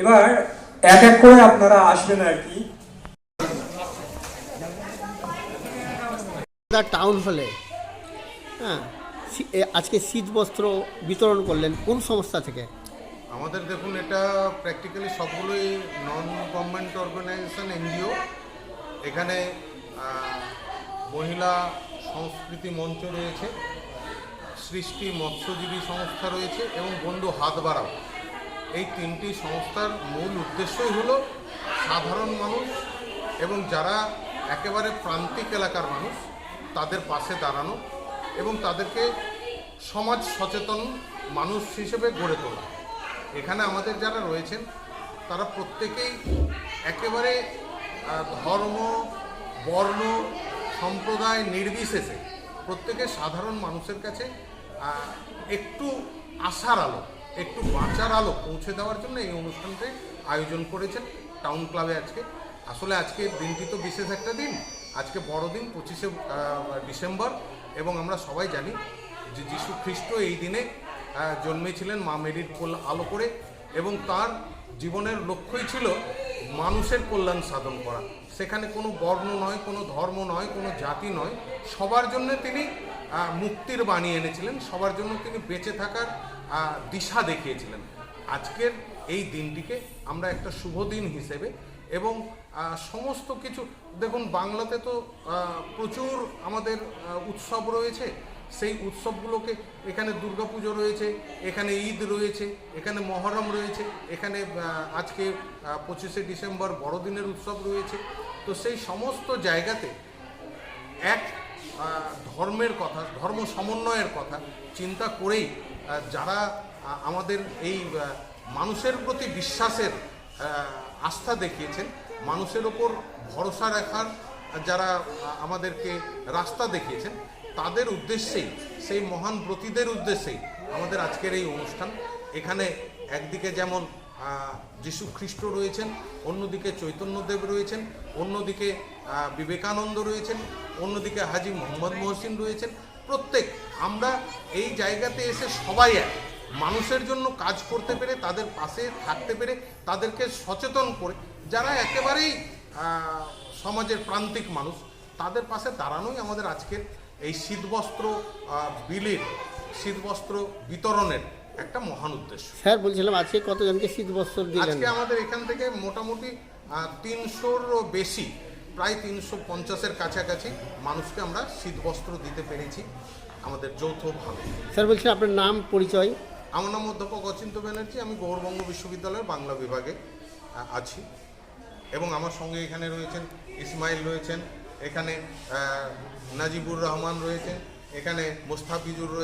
এবার এক এক করে আপনারা আসবেন আর কি। টাউন হলে হ্যাঁ আজকে শীত বস্ত্র বিতরণ করলেন কোন সংস্থা থেকে? আমাদের দেখুন এটা প্র্যাকটিক্যালি সবগুলোই নন গভর্নমেন্ট অর্গানাইজেশন এনজিও এখানে মহিলা সংস্কৃতি মঞ্চ রয়েছে সৃষ্টি মৎস্যজীবী সংস্থা রয়েছে এবং বন্ধু হাত বাড়াও। এই তিনটি সংস্থার মূল উদ্দেশ্যই হলো সাধারণ মানুষ এবং যারা একেবারে প্রান্তিক এলাকার মানুষ, তাদের পাশে দাঁড়ানো এবং তাদেরকে সমাজ সচেতন মানুষ হিসেবে গড়ে তোলা। এখানে আমাদের যারা রয়েছেন, তারা প্রত্যেকেই একেবারে ধর্ম, বর্ণ, সম্প্রদায় নির্বিশেষে প্রত্যেকে সাধারণ মানুষের কাছে একটু আশার আলো একটু বাঁচার আলো পৌঁছে দেওয়ার জন্য এই অনুষ্ঠানটি আয়োজন করেছেন টাউন ক্লাবে আজকে। আসলে আজকে দিনটি তো বিশেষ একটা দিন। আজকে বড়দিন পঁচিশে ডিসেম্বর এবং আমরা সবাই জানি যে যীশু খ্রিস্ট এই দিনে জন্মেছিলেন মা মেরির কোল আলো করে এবং তার জীবনের লক্ষ্যই ছিল মানুষের কল্যাণ সাধন করা। সেখানে কোনো বর্ণ নয়, কোনো ধর্ম নয়, কোনো জাতি নয়। সবার জন্য তিনি মুক্তির বাণী এনেছিলেন। সবার জন্য তিনি বেঁচে থাকার দিশা দেখিয়েছিলেন। আজকের এই দিনটিকে আমরা একটা শুভ দিন হিসেবে এবং সমস্ত কিছু, দেখুন বাংলাতে তো প্রচুর আমাদের উৎসব রয়েছে। সেই উৎসবগুলোকে এখানে দুর্গাপুজো রয়েছে, এখানে ঈদ রয়েছে, এখানে মহরম রয়েছে, এখানে আজকে পঁচিশে ডিসেম্বর বড়দিনের উৎসব রয়েছে। তো সেই সমস্ত জায়গাতে এক ধর্মের কথা, ধর্ম সমন্বয়ের কথা চিন্তা করেই যারা আমাদের এই মানুষের প্রতি বিশ্বাসের আস্থা দেখিয়েছেন, মানুষের ওপর ভরসা রাখার যারা আমাদেরকে রাস্তা দেখিয়েছেন, তাদের উদ্দেশ্যেই, সেই মহান ব্রতীদের উদ্দেশ্যেই আমাদের আজকের এই অনুষ্ঠান। এখানে একদিকে যেমন যীশু খ্রিস্ট রয়েছেন, অন্যদিকে চৈতন্যদেব রয়েছেন, অন্যদিকে বিবেকানন্দ রয়েছেন অন্যদিকে হাজি মোহাম্মদ মহসিন রয়েছেন। প্রত্যেক আমরা এই জায়গাতে এসে সবাই এক। মানুষের জন্য কাজ করতে পেরে তাদের পাশে থাকতে পেরে তাদেরকে সচেতন করে যারা একেবারেই সমাজের প্রান্তিক মানুষ তাদের পাশে দাঁড়ানোই আমাদের আজকের এই শীতবস্ত্র বিলের শীতবস্ত্র বিতরণের একটা মহান উদ্দেশ্য। স্যার বলছিলাম আজকে কতজনকে শীতবস্ত্র দিলেন? আজকে আমাদের এখান থেকে মোটামুটি তিনশোরও বেশি প্রায় তিনশো পঞ্চাশের কাছাকাছি মানুষকে আমরা শীতবস্ত্র দিতে পেরেছি আমাদের যৌথভাবে স্যার বলছি আপনার নাম পরিচয়? আমার নাম অধ্যাপক অচিন্ত ব্যানার্জি আমি গৌরবঙ্গ বিশ্ববিদ্যালয়ের বাংলা বিভাগে আছি। এবং আমার সঙ্গে এখানে রয়েছেন ইসমাইল রয়েছেন এখানে নাজিবুর রহমান রয়েছেন এখানে মোস্তাফিজুর রয়েছেন।